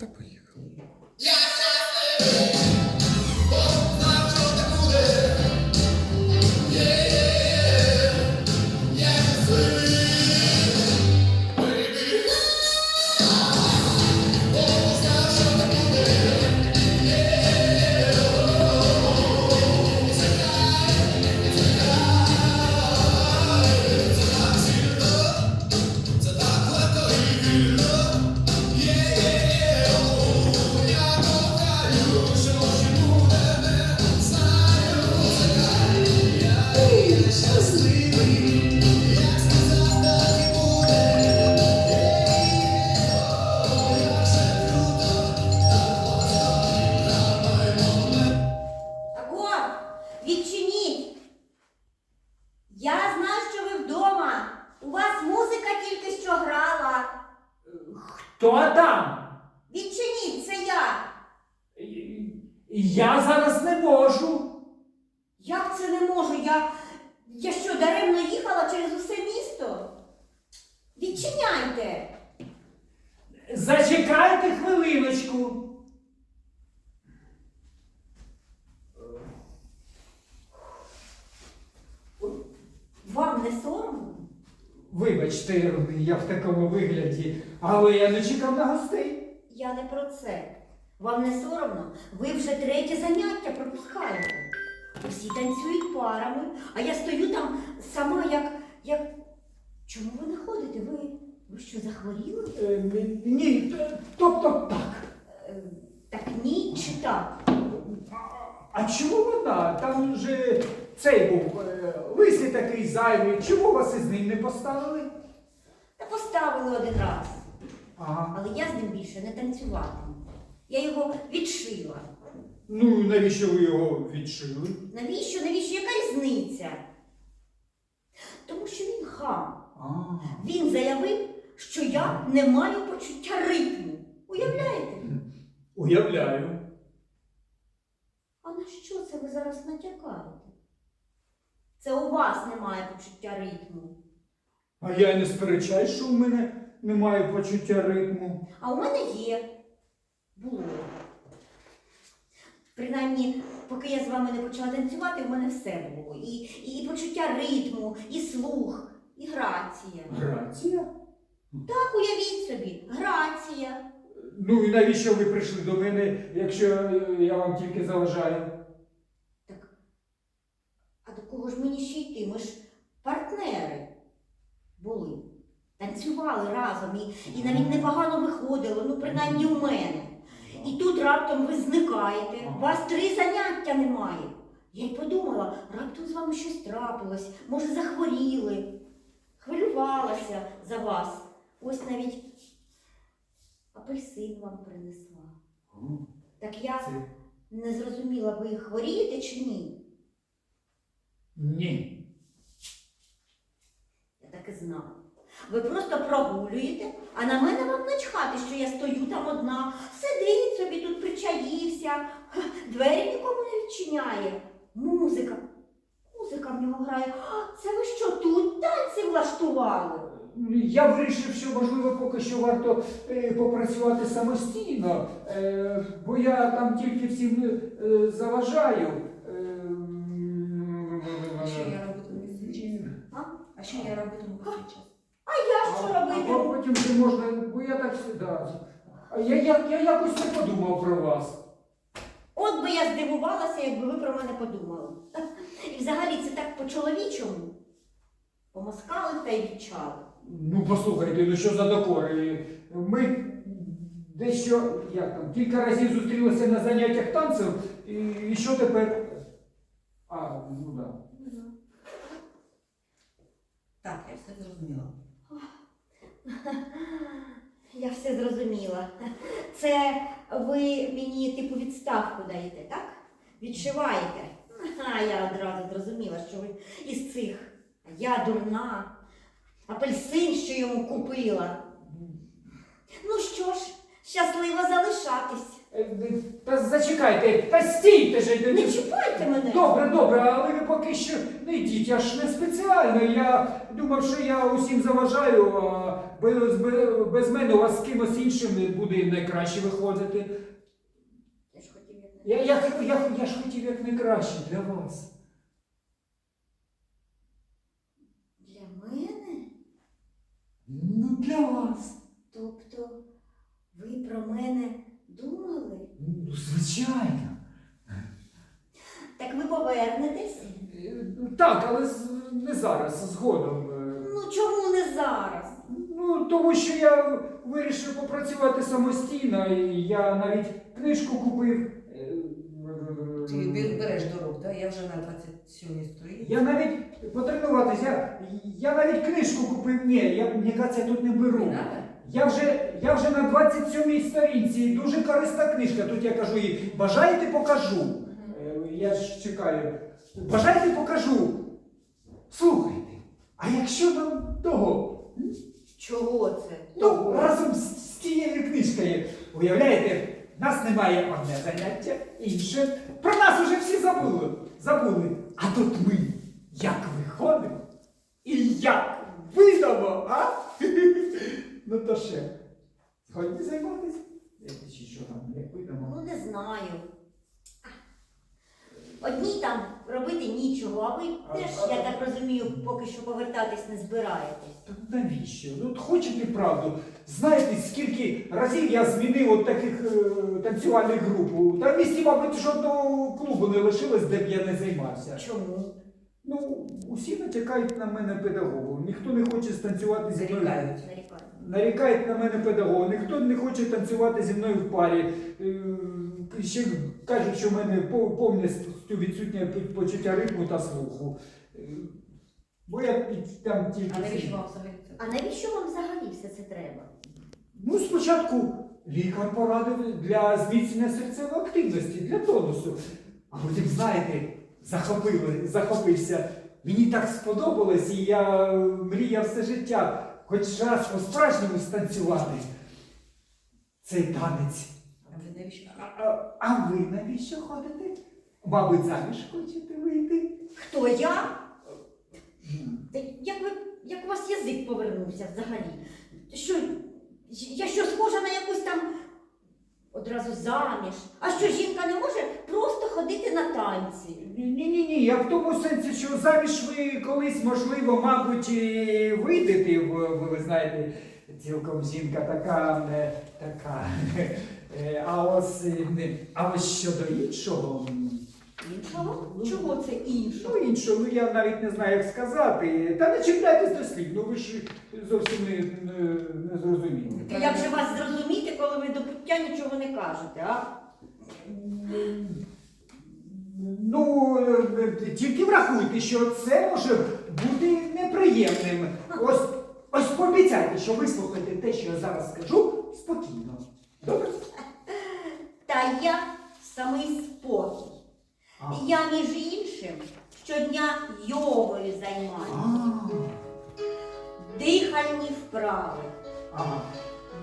та поїхали. Відчиняйте. Зачекайте хвилиночку. Вам не соромно? Вибачте, я в такому вигляді, але я не чекав на гостей. Я не про це. Вам не соромно? Ви вже третє заняття пропускаєте. Усі танцюють парами, а я стою там сама як. як... Чому ви не ходите? Ви, ви що, захворіли? Е, ні, т- тобто так. Е, Так ні чи так? А чому вона? Там же цей був е, лисий такий зайвий. Чому вас із ним не поставили? Та поставили один раз. Ага. Але я з ним більше не танцюватиму. Я його відшила. Ну, навіщо ви його відшили? Навіщо? Навіщо? Яка різниця? Тому що він хам. А. Він заявив, що я не маю почуття ритму. Уявляєте? Уявляю. А на що це ви зараз натякаєте? Це у вас немає почуття ритму. А я й не сперечаюсь, що у мене немає почуття ритму. А у мене є. Було. Принаймні, поки я з вами не почала танцювати, у мене все було. І, і почуття ритму, і слух, і грація. Грація? Так, уявіть собі, грація. Ну і навіщо ви прийшли до мене, якщо я вам тільки заважаю? Так, а до кого ж мені ще йти? Ми ж партнери були. Танцювали разом і, і навіть непогано виходило, ну принаймні у мене. І тут раптом ви зникаєте, у вас три заняття немає. Я й подумала, раптом з вами щось трапилось, може захворіли, хвилювалася за вас. Ось навіть апельсин вам принесла. Так я Це... не зрозуміла, ви хворієте чи ні? Ні. Я так і знала. Ви просто прогулюєте, а на мене вам начхати, що я стою там одна, сидить собі тут причаївся, двері нікому не відчиняє. Музика. Музика в нього грає. А, Це ви що тут танці влаштували? Я вирішив, що можливо поки що варто е, попрацювати самостійно, е, бо я там тільки всім е, заважаю. А що я робитиму час? А? А що я робитиму в час? А я що А потім вже можна, бо я так да. А я, я, я якось не подумав про вас. От би я здивувалася, якби ви про мене подумали. І взагалі це так по-чоловічому. Помаскали та й відчали. Ну послухайте, ну що за докори? Ми дещо, як там, кілька разів зустрілися на заняттях танців, і, і що тепер? А, ну так. Да. Так, я все зрозуміла. Я все зрозуміла. Це ви мені типу відставку даєте, так? Відшиваєте. А я одразу зрозуміла, що ви із цих. Я дурна. Апельсин, що йому купила. Ну що ж, щасливо залишатись. Е, Та зачекайте, та стійте ж. Не чіпайте мене. Добре, добре, але ви поки що не йдіть, я ж не спеціально. Я думав, що я усім заважаю, а без, без, без мене у вас з кимось іншим буде найкраще виходити. Я ж хотів як Я, я, я, я ж хотів як найкраще для вас. Для мене? Ну, для вас. Тобто ви про мене думали? Ну, звичайно. Так ви повернетесь? Е, Так, але з- не зараз, згодом. Е, Ну чому не зараз? Ну, тому що я вирішив попрацювати самостійно, і я навіть книжку купив. Е, Ти береш до рук. Я вже на 27 сторінці. Я навіть потренуватися, я, я навіть книжку купив. Ні, я мені кажеться, я тут не Не беру. надо? Я вже, я вже на 27 сторінці, дуже корисна книжка. Тут я кажу їй, бажаєте покажу. Е, Я ж чекаю. Бажаєте покажу. Слухайте, а якщо нам того? Чого це? Ну, разом з, з тією книжкою. Уявляєте, нас немає одне заняття, інше. Про нас уже всі забули. Забули. А тут ми як виходимо і як видамо, а? Ну то ще. Згодні займатися? Чи що там, як видамо? Ну не знаю. Одні там робити нічого, а ви А- теж, а- я так розумію, поки що повертатись не збираєтесь. Та навіщо? Ну от хочете правду? Знаєте, скільки разів я змінив от таких е, танцювальних груп? Та в місті, мабуть, жодного клубу не лишилось, де б я не займався. Чому? Ну, усі натякають на мене педагогу. Ніхто не хоче станцювати зі мною. Зарікають. Нарікаю. Нарікають на мене педагог, ніхто не хоче танцювати зі мною в парі. Е, Ще кажуть, що в мене пов- повністю відсутнє по- почуття ритму та слуху. Е, Бо я під- там тільки. А навіщо вам взагалі це? А навіщо вам взагалі все це треба? Ну, спочатку лікар порадив для зміцнення серцевої активності, для тонусу. А потім, знаєте, захопили, захопився. Мені так сподобалось, і я мріяв все життя хоч раз по-справжньому станцювати. Цей танець. А ви навіщо? А, а, а ви навіщо ходите? Мабуть, заміж хочете вийти? Хто я? Та Як, ви, як у вас язик повернувся взагалі? Що, я що схожа на якусь там одразу заміж? А що жінка не може просто ходити на танці? Ні, ні, ні, я в тому сенсі, що заміж ви колись, можливо, мабуть, і вийдете, ви, ви, ви знаєте, цілком жінка така, е, така. Е, А ось, е, а ось щодо іншого. м, Іншого? Чого це іншого? Ну, іншого, ну я навіть не знаю, як сказати. Та не чіпляйтесь до слів, ну ви ж зовсім не, не, не зрозуміли. Як же вас зрозуміти, коли ви до пуття нічого не кажете, а? Ну, е, тільки врахуйте, що це може бути неприємним. Ось, ось пообіцяйте, що вислухаєте те, що я зараз скажу, спокійно. Добре? Та я самий спокій. А. Я, між іншим, щодня йогою займаюся. Дихальні вправи Ага.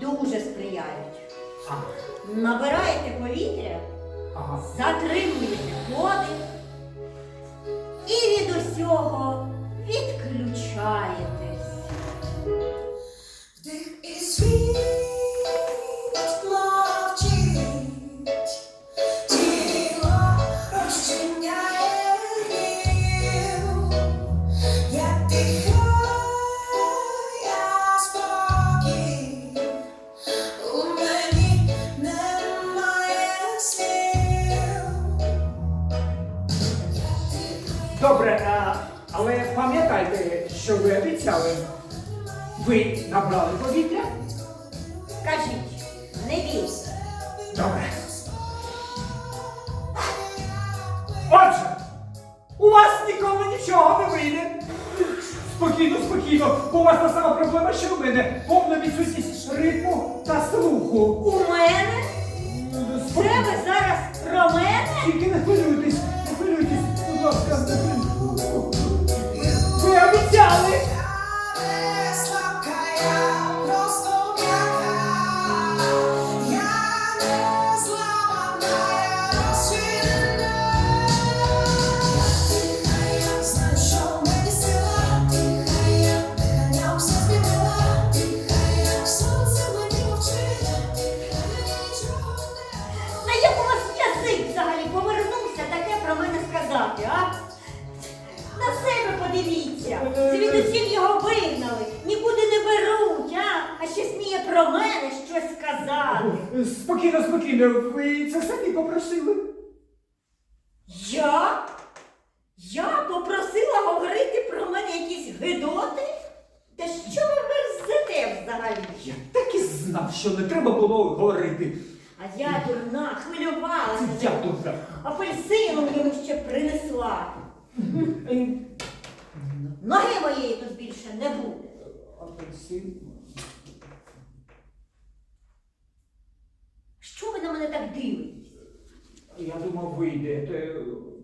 Дуже сприяють. Ага. Набираєте повітря, Ага. затримуєте подих і від усього відключаєтесь. Але що ви обіцяли. Ви набрали повітря? Кажіть, не бійся. Добре. Отже, у вас ніколи нічого не вийде. Спокійно, спокійно, бо у вас та сама проблема, що в мене. Повна сказати. Спокійно, спокійно, ви це самі попросили. Я? Я попросила говорити про мене якісь гидоти? Та що ви верзете взагалі? Я так і знав, що не треба було говорити. А я дурна, хвилювалася. Я тут. Апельсином йому ще принесла. Е, Ноги моєї тут більше не буде. Апельсин. Що ви на мене так дивитесь? Я думав, ви йдете.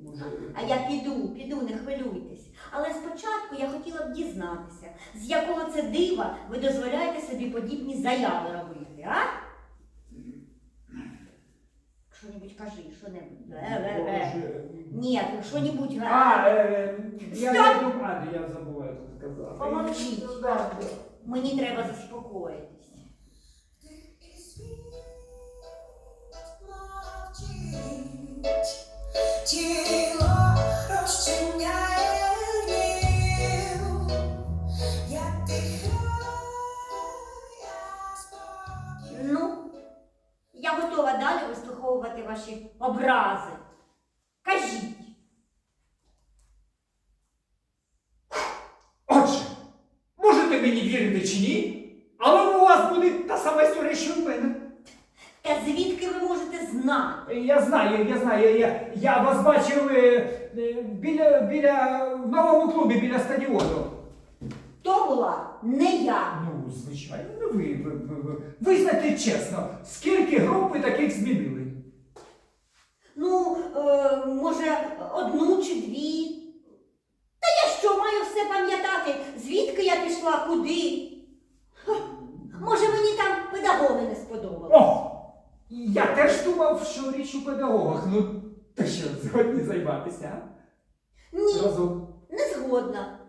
Може. А я піду, піду, не хвилюйтесь. Але спочатку я хотіла б дізнатися, з якого це дива ви дозволяєте собі подібні заяви робити, а? Що-небудь кажи, що-небудь. Боже. Ні, що-небудь. А, е, я Стоп! я думаю, я забула це сказати. Помовчіть. Ну. Мені треба заспокоїтись. Тіло розчиняє гнів, як тиха. Ну, я готова далі вислуховувати ваші образи. Кажіть. Отже, можете мені вірити чи ні, але у вас буде та сама історія, що в мене. Та звідки ви можете знати? Я знаю, я знаю, я, я вас бачив е, е, біля, біля в новому клубі біля стадіону. То була не я. Ну, звичайно, ну ви, ви, ви, ви. Визнайте чесно, скільки груп ви таких змінили? Ну, е, може, одну чи дві. Та я що, маю все пам'ятати, звідки я пішла, куди? Ха, Може, мені там педагоги не сподобалися. О! Я теж думав, що річ у педагогах. Ну, то що, згодні займатися, а? Ні, Разом. не згодна.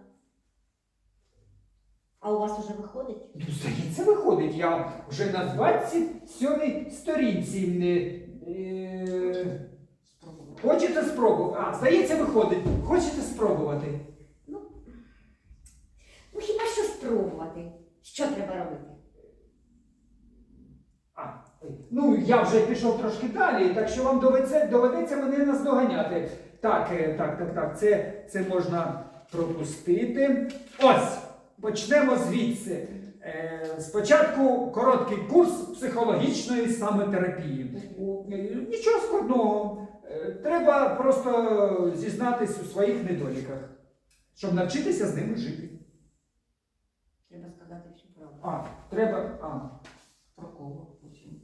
А у вас уже виходить? Ну, здається, виходить. Я вже на 27 сторінці. е, е, Хочете спробувати? А, здається, виходить. Хочете спробувати? Ну хіба що спробувати? Що треба робити? А, ой, ну я вже пішов трошки далі, так що вам доведеться, доведеться мене наздоганяти. Так, е, так, так, так, це, це можна пропустити. Ось, почнемо звідси. Е, спочатку короткий курс психологічної самотерапії. Е, Нічого складного. Е, Треба просто зізнатись у своїх недоліках, щоб навчитися з ними жити. Треба сказати всю правду. А, треба. А?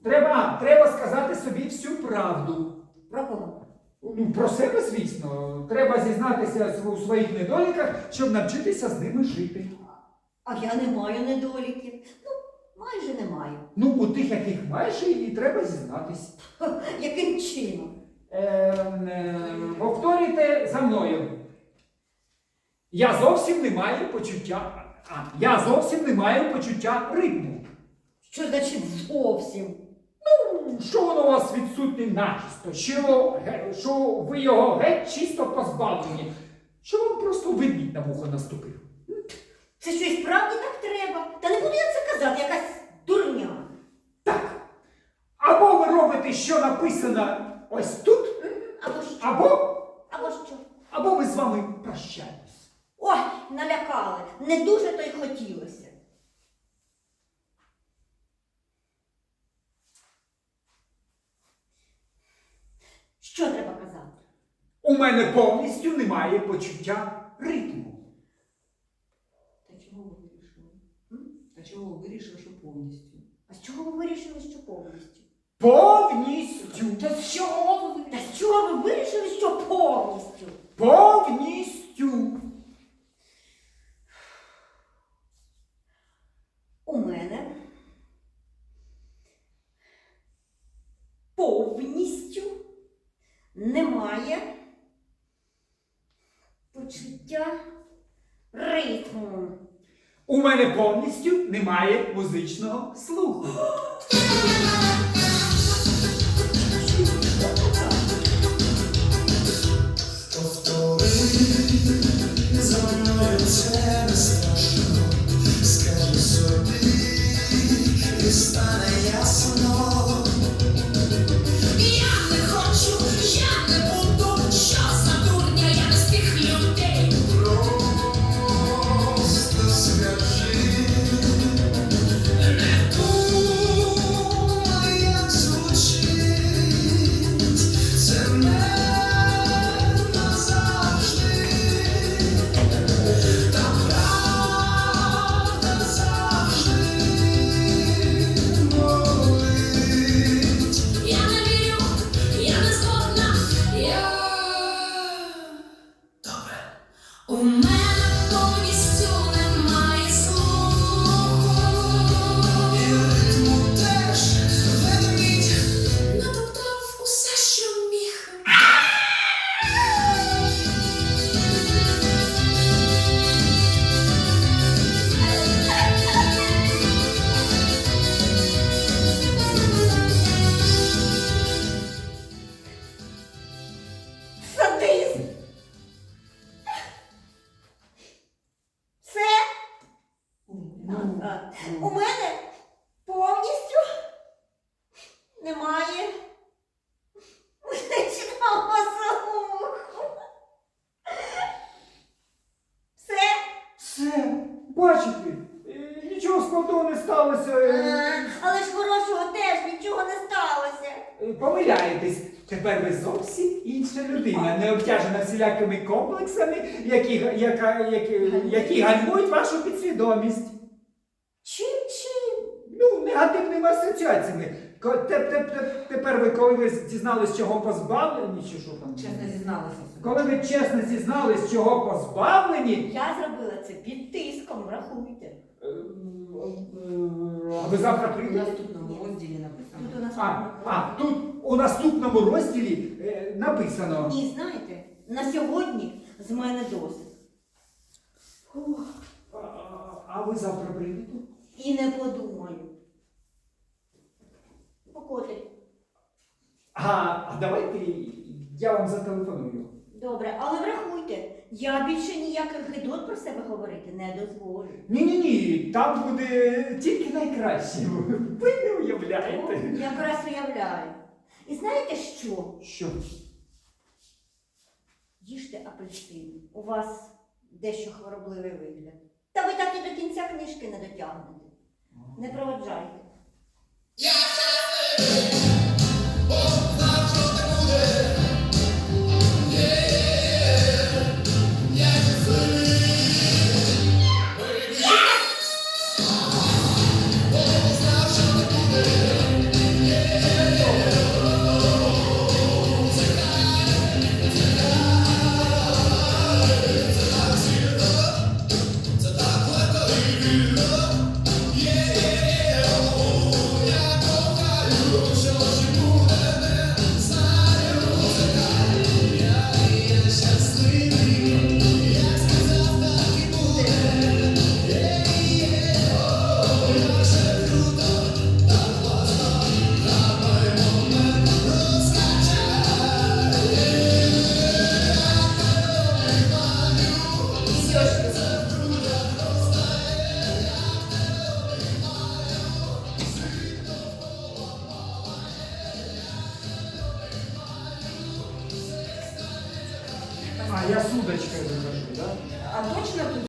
Треба, треба сказати собі всю правду. Про кого? Ну, про себе, звісно. Треба зізнатися у своїх недоліках, щоб навчитися з ними жити. А я не маю недоліків. Ну, майже не маю. Ну, у тих, яких маєш, і треба зізнатись. Ха, Яким чином? Е, е, повторюйте за мною. Я зовсім не маю почуття. А, я зовсім не маю почуття ритму. Що значить зовсім? Що воно у вас відсутнє начисто? Що, що ви його геть чисто позбавлені? Що вам просто ведмідь на вухо наступив? Це що і справді так треба? Та не буду я це казати, якась дурня. Так. Або ви робите, що написано ось тут, Або що? або, Або що? або ми з вами прощаємось. Ой, налякали. Не дуже то й хотілося. Що треба казати? У мене повністю немає почуття ритму. Та чого ви вирішили? Та чого ви вирішили, що повністю? А з чого ви вирішили, що повністю? Повністю. Та з чого ви? вирішили? Та з чого ви вирішили, що повністю? Повністю. У мене повністю немає почуття ритму. У мене повністю немає музичного слуху. Помиляєтесь. Тепер ви зовсім інша людина, не обтяжена всілякими комплексами, які, яка, які, які гальмують вашу підсвідомість. Чим чим? Ну, негативними асоціаціями. Ко- те- те- те- Тепер ви, коли ви дізнались, чого позбавлені, чи що там? Чесно зізналася собі. Коли ви чесно зізнались, чого позбавлені, Я зробила це під тиском, рахуйте. Е, е, а ви завтра У прийдете? наступному розділі написано. У А, а, тут у наступному розділі е, написано. Ні, знаєте, на сьогодні з мене досить. А, ви завтра прийдете? І не подумаю. Покотить. А, а давайте я вам зателефоную. Добре, але врахуйте, я більше ніяких гидот про себе говорити не дозволю. Ні-ні-ні, там буде тільки найкраще. Ви не уявляєте. Я якраз уявляю. І знаєте що? Що? Їжте апельсин. У вас дещо хворобливий вигляд. Та ви так і до кінця книжки не дотягнете. Не проводжайте.